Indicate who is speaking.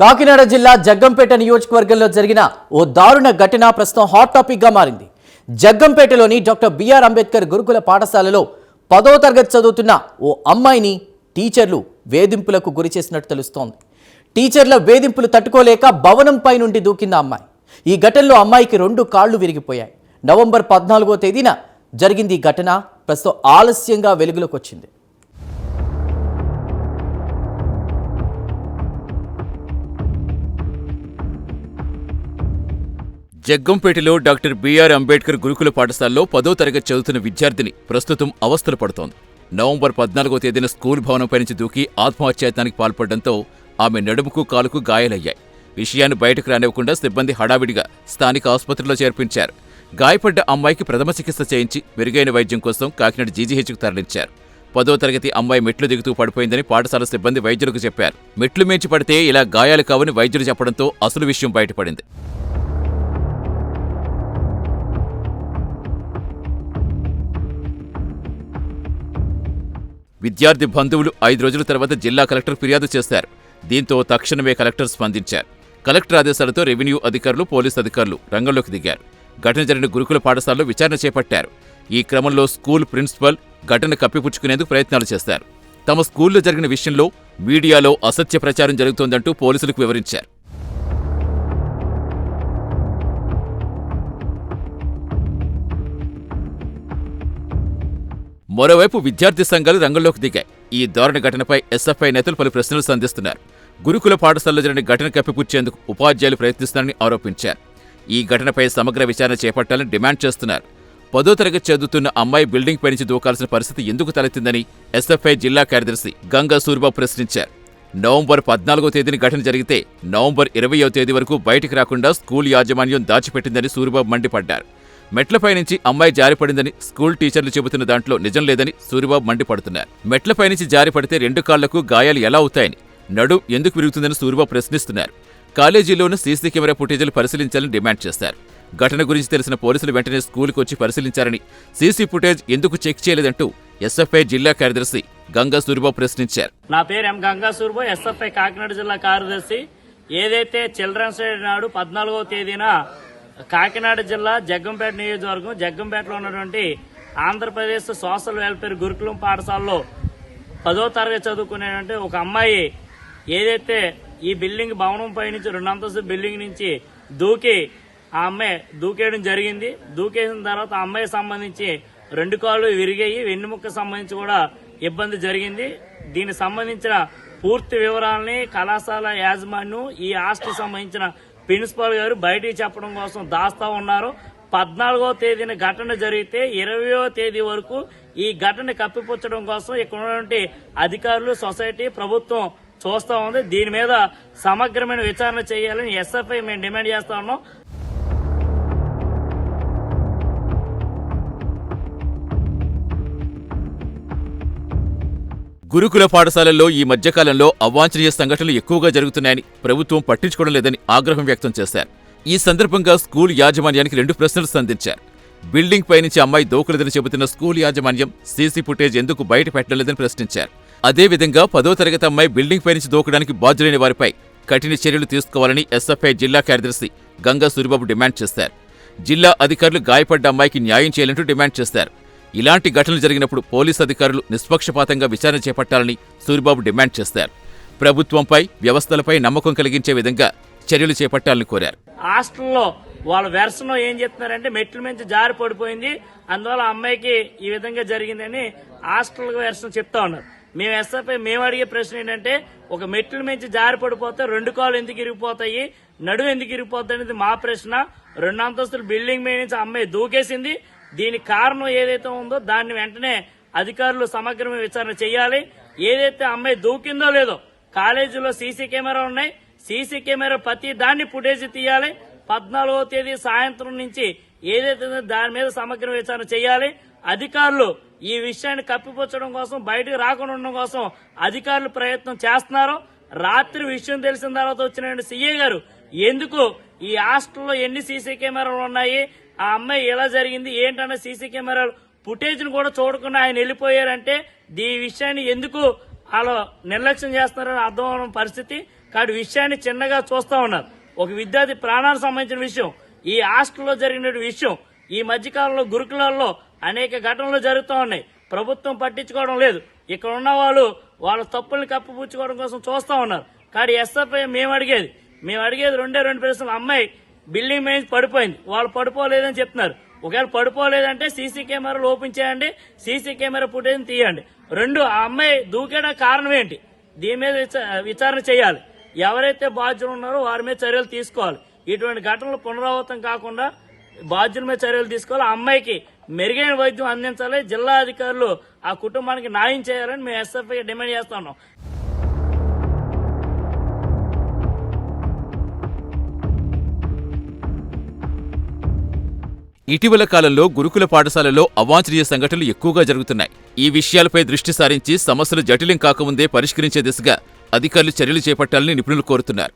Speaker 1: కాకినాడ జిల్లా జగ్గంపేట నియోజకవర్గంలో జరిగిన ఓ దారుణ ఘటన ప్రస్తుతం హాట్ టాపిక్గా మారింది. జగ్గంపేటలోని డాక్టర్ బిఆర్ అంబేద్కర్ గురుకుల పాఠశాలలో పదో తరగతి చదువుతున్న ఓ అమ్మాయిని టీచర్లు వేధింపులకు గురి చేసినట్టు తెలుస్తోంది. టీచర్ల వేధింపులు తట్టుకోలేక భవనంపై నుండి దూకింది అమ్మాయి. ఈ ఘటనలో అమ్మాయికి రెండు కాళ్ళు విరిగిపోయాయి. నవంబర్ పద్నాలుగో తేదీన జరిగింది ఈ ఘటన. ప్రస్తుతం ఆలస్యంగా వెలుగులోకి వచ్చింది.
Speaker 2: జగ్గంపేటలో డాక్టర్ బిఆర్ అంబేద్కర్ గురుకుల పాఠశాలలో పదో తరగతి చదువుతున్న విద్యార్థిని ప్రస్తుతం అవస్థలు పడుతోంది. నవంబర్ పద్నాలుగో తేదీన స్కూల్ భవనంపై నుంచి దూకి ఆత్మహత్యాయత్నానికి పాల్పడడంతో ఆమె నడుముకు కాలుకు గాయాలయ్యాయి. విషయాన్ని బయటకు రానివ్వకుండా సిబ్బంది హడావిడిగా స్థానిక ఆసుపత్రిలో చేర్పించారు. గాయపడ్డ అమ్మాయికి ప్రథమ చికిత్స చేయించి మెరుగైన వైద్యం కోసం కాకినాడ జీజీహెచ్కు తరలించారు. పదో తరగతి అమ్మాయి మెట్లు దిగుతూ పడిపోయిందని పాఠశాల సిబ్బంది వైద్యులకు చెప్పారు. మెట్లు మేంచి పడితే ఇలా గాయాలు కావని వైద్యులు చెప్పడంతో అసలు విషయం బయటపడింది. విద్యార్థి బంధువులు ఐదు రోజుల తర్వాత జిల్లా కలెక్టర్ ఫిర్యాదు చేశారు. దీంతో తక్షణమే కలెక్టర్ స్పందించారు. కలెక్టర్ ఆదేశాలతో రెవెన్యూ అధికారులు పోలీసు అధికారులు రంగంలోకి దిగారు. ఘటన జరిగిన గురుకుల పాఠశాలలో విచారణ చేపట్టారు. ఈ క్రమంలో స్కూల్ ప్రిన్సిపల్ ఘటన కప్పిపుచ్చుకునేందుకు ప్రయత్నాలు చేశారు తమ స్కూల్లో జరిగిన విషయంలో మీడియాలో అసత్య ప్రచారం జరుగుతోందంటూ పోలీసులకు వివరించారు. మరోవైపు విద్యార్థి సంఘాలు రంగంలోకి దిగాయి. ఈ దారుణ ఘటనపై ఎస్ఎఫ్ఐ నేతలు పలు ప్రశ్నలు సంధిస్తున్నారు. గురుకుల పాఠశాలలో జరిగిన ఘటన కప్పిపుచ్చేందుకు ఉపాధ్యాయులు ప్రయత్నిస్తున్నారని ఆరోపించారు. ఈ ఘటనపై సమగ్ర విచారణ చేపట్టాలని డిమాండ్ చేస్తున్నారు. పదో తరగతి చదువుతున్న అమ్మాయి బిల్డింగ్ పై నుంచి దూకాల్సిన పరిస్థితి ఎందుకు తలెత్తిందని ఎస్ఎఫ్ఐ జిల్లా కార్యదర్శి గంగా సూరిబాబు ప్రశ్నించారు. నవంబర్ పద్నాలుగో తేదీన ఘటన జరిగితే నవంబర్ ఇరవయో తేదీ వరకు బయటికి రాకుండా స్కూల్ యాజమాన్యం దాచిపెట్టిందని సూరిబాబు మండిపడ్డారు. మెట్లపై నుంచి అమ్మాయి జారిపడిందని స్కూల్ టీచర్లు చెబుతున్న దాంట్లో నిజం లేదని సూరిబాబు మండిపడుతున్నారు. మెట్లపై నుంచి జారిపడితే రెండు కాళ్ళకు గాయాలు ఎలా అవుతాయని నడు ఎందుకు విరుగుతుందని సూరిబాబు ప్రశ్నిస్తున్నారు. కాలేజీలోని సీసీ కెమెరా ఫుటేజీలు పరిశీలించాలని డిమాండ్ చేశారు. ఘటన గురించి తెలిసిన పోలీసులు వెంటనే స్కూల్కి వచ్చి పరిశీలించారని సీసీ ఫుటేజ్ ఎందుకు చెక్ చేయలేదంటూ ఎస్ఎఫ్ఐ జిల్లా కార్యదర్శి గంగా సూరిబాబు ప్రశ్నించారు.
Speaker 3: నా పేరు ఎం గంగా సూర్బో ఎస్ఎఫ్ఐ కాకినాడ జిల్లా కార్యదర్శి. ఏదైతే చిల్డ్రన్స్ డే నాడు పద్నాలుగవ తేదీన కాకినాడ జిల్లా జగ్గంపేట నియోజకవర్గం. జగ్గంపేటలో ఉన్నటువంటి ఆంధ్రప్రదేశ్ సోషల్ వెల్ఫేర్ గురుకులం పాఠశాలలో పదో తరగతి చదువుకునేటువంటి ఒక అమ్మాయి ఏదైతే ఈ బిల్డింగ్ భవనం పై నుంచి రెండంతస్తు బిల్డింగ్ నుంచి దూకి ఆ అమ్మాయి దూకేయడం జరిగింది. దూకేసిన తర్వాత ఆ అమ్మాయికి సంబంధించి రెండు కాళ్ళు విరిగాయి. వెన్నుముక్క సంబంధించి కూడా ఇబ్బంది జరిగింది. దీనికి సంబంధించిన పూర్తి వివరాలని కళాశాల యాజమాన్యం ఈ ఆస్తికి సంబంధించిన ప్రిన్సిపాల్ గారు బయటికి చెప్పడం కోసం దాస్తా ఉన్నారు. పద్నాలుగో తేదీన ఘటన జరిగితే ఇరవయో తేదీ వరకు ఈ ఘటన కప్పిపుచ్చడం కోసం ఇక్కడ ఉన్నటువంటి అధికారులు సొసైటీ ప్రభుత్వం చూస్తా ఉంది. దీని మీద సమగ్రమైన విచారణ చేయాలని ఎస్ఎఫ్ఐ మేము డిమాండ్ చేస్తా ఉన్నాం.
Speaker 2: గురుకుల పాఠశాలల్లో ఈ మధ్యకాలంలో అవాంఛనీయ సంఘటనలు ఎక్కువగా జరుగుతున్నాయని ప్రభుత్వం పట్టించుకోవడం లేదని ఆగ్రహం వ్యక్తం చేశారు. ఈ సందర్భంగా స్కూల్ యాజమాన్యానికి రెండు ప్రశ్నలు సంధించారు. బిల్డింగ్ పైనుంచి అమ్మాయి దోకులదని చెబుతున్న స్కూల్ యాజమాన్యం సీసీ ఫుటేజ్ ఎందుకు బయట పెట్టలేదని ప్రశ్నించారు. అదేవిధంగా పదో తరగతి అమ్మాయి బిల్డింగ్ పైనుంచి దోకడానికి బాధ్యులైన వారిపై కఠిన చర్యలు తీసుకోవాలని ఎస్ఎఫ్ఐ జిల్లా కార్యదర్శి గంగా సూరిబాబు డిమాండ్ చేశారు. జిల్లా అధికారులు గాయపడ్డ అమ్మాయికి న్యాయం చేయాలంటూ డిమాండ్ చేశారు. ఇలాంటి ఘటనలు జరిగినప్పుడు పోలీసు అధికారులు నిష్పక్షపాతంగా విచారణ చేపట్టాలని సూరిబాబు డిమాండ్ చేశారు ప్రభుత్వంపై వ్యవస్థలపై నమ్మకం కలిగించే విధంగా చర్యలు చేపట్టాలని కోరారు.
Speaker 3: హాస్టల్లో వాళ్ళ వెర్షన్ ఏం చెప్తున్నారంటే మెట్ల మించి జారి పడిపోయింది. అందువల్ల అమ్మాయికి ఈ విధంగా జరిగిందని హాస్టల్ వెర్షన్ చెప్తా ఉన్నారు. మేము ఎస్ఎఫ్ఐ మేము అడిగే ప్రశ్న ఏంటంటే ఒక మెట్ల నుంచి జారి పడిపోతే రెండు కాళ్ళు ఎందుకు ఇరిగిపోతాయి? నడువు ఎందుకు ఇరిగిపోతాయి అనేది మా ప్రశ్న. రెండు అంతస్తుల బిల్డింగ్ మీద నుంచి ఆ అమ్మాయి దూకేసింది. దీనికి కారణం ఏదైతే ఉందో దాన్ని వెంటనే అధికారులు సమగ్రమైన విచారణ చేయాలి. ఏదైతే అమ్మాయి దూకిందో లేదో కాలేజీలో సీసీ కెమెరా ఉన్నాయి. సీసీ కెమెరా ప్రతి దాన్ని ఫుటేజ్ తీయాలి. పద్నాలుగో తేదీ సాయంత్రం నుంచి ఏదైతే దాని మీద సమగ్ర విచారణ చేయాలి. అధికారులు ఈ విషయాన్ని కప్పిపుచ్చడం కోసం బయటకు రాకుండా ఉండడం కోసం అధికారులు ప్రయత్నం చేస్తున్నారు. రాత్రి విషయం తెలిసిన తర్వాత వచ్చిన సీఏ గారు ఎందుకు ఈ హాస్టల్లో ఎన్ని సీసీ కెమెరాలు ఉన్నాయి? ఆ అమ్మాయి ఎలా జరిగింది? ఏంటన్న సీసీ కెమెరాలు ఫుటేజ్ను కూడా చూడకుండా ఆయన వెళ్ళిపోయారంటే ఈ విషయాన్ని ఎందుకు అలా నిర్లక్ష్యం చేస్తున్నారని అర్థం అవడం పరిస్థితి. కాడి విషయాన్ని చిన్నగా చూస్తా ఉన్నారు. ఒక విద్యార్థి ప్రాణాలకు సంబంధించిన విషయం ఈ హాస్టల్లో జరిగిన విషయం ఈ మధ్యకాలంలో గురుకులాల్లో అనేక ఘటనలు జరుగుతూ ఉన్నాయి. ప్రభుత్వం పట్టించుకోవడం లేదు. ఇక్కడ ఉన్న వాళ్ళు వాళ్ళ తప్పుల్ని కప్పిపుచ్చుకోవడం కోసం చూస్తా ఉన్నారు. కానీ ఎస్ఎఫ్ఐ మేము అడిగేది మేము అడిగేది రెండే రెండు ప్రశ్నలు. అమ్మాయి బిల్డింగ్ మీద పడిపోయింది. వాళ్ళు పడిపోలేదని చెప్తున్నారు. ఒకవేళ పడిపోలేదంటే సీసీ కెమెరాలు ఓపెన్ చేయండి సీసీ కెమెరా ఫుటేజ్ తీయండి. రెండు ఆ అమ్మాయి దూకేయడం కారణం ఏంటి? దీని మీద విచారణ చేయాలి. ఎవరైతే బాధ్యులు ఉన్నారో వారి మీద చర్యలు తీసుకోవాలి. ఇటువంటి ఘటనలు పునరావృతం కాకుండా బాధ్యుల మీద చర్యలు తీసుకోవాలి. ఆ అమ్మాయికి మెరుగైన వైద్యం అందించాలి. జిల్లా అధికారులు ఆ కుటుంబానికి న్యాయం చేయాలని మేము ఎస్ఎఫ్ఐ డిమాండ్ చేస్తున్నాం
Speaker 2: ఇటీవల కాలంలో గురుకుల పాఠశాలలో అవాంఛనీయ సంఘటనలు ఎక్కువగా జరుగుతున్నాయి. ఈ విషయాలపై దృష్టి సారించి సమస్యలు జటిలం కాకముందే పరిష్కరించే దిశగా అధికారులు చర్యలు చేపట్టాలని నిపుణులు కోరుతున్నారు.